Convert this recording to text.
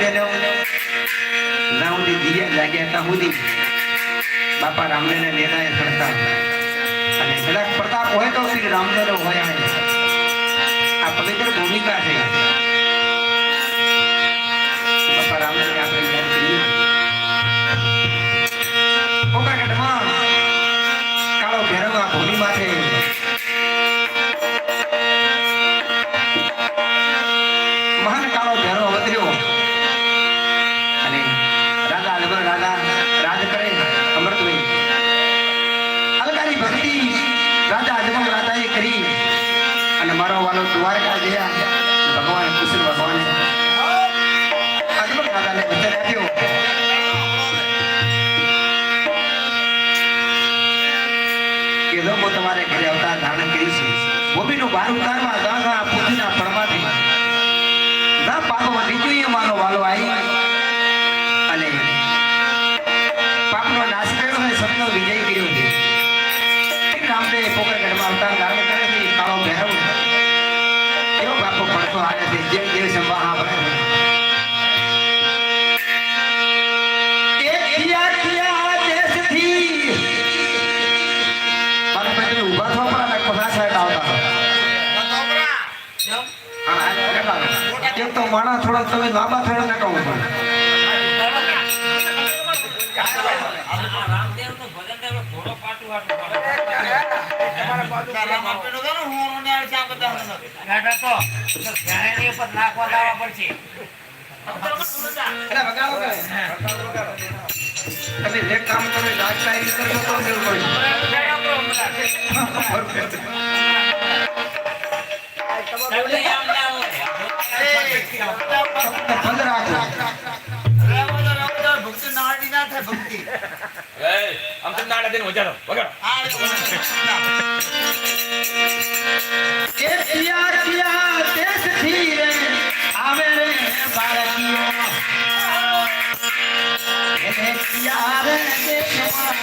દેલો ના સુધી દિયા જાગ્યા ત્યાં સુધી બાપા રામદેવને એ પડતા અને કદાચ પ્રતાપ હોય તો શ્રી રામદેવ હોય આ પવિત્ર ભૂમિકા છે. બાપા રામદેવને આપણે કાળો ભૈરવ આ ભૂમિ છે. મહાન કાળો ભૈરવ અવતર્યો કે જો તમારે ઘરે અવતાર ધારણ કરીશ ગોપીનું બાર ઉતારવા ગા ગા પૂજીના પરમાથી ના પાપમાં નીચું માનો વાલો આવી અને પાપનો નાશ કર્યો અને સતનો વિજય કર્યો છે. રામદેવ પોકરગઢમાં અવતાર ધારણ કરે છે કાળો ભેરવ. એવો બાપો પડતો આવે છે. જેમ દેવ સંભા એક તો માણસ થોડા તમે લાંબા થયા ને કહું પણ એક કામ તમે નાચતા કરજો તો મેળ પડશે. આમ તો નાડા દઈને વજાડો વગાડો કે પિયા પિયા દેશથી રે આવે રે બાળકીઓ એને પિયા રે દેશમાં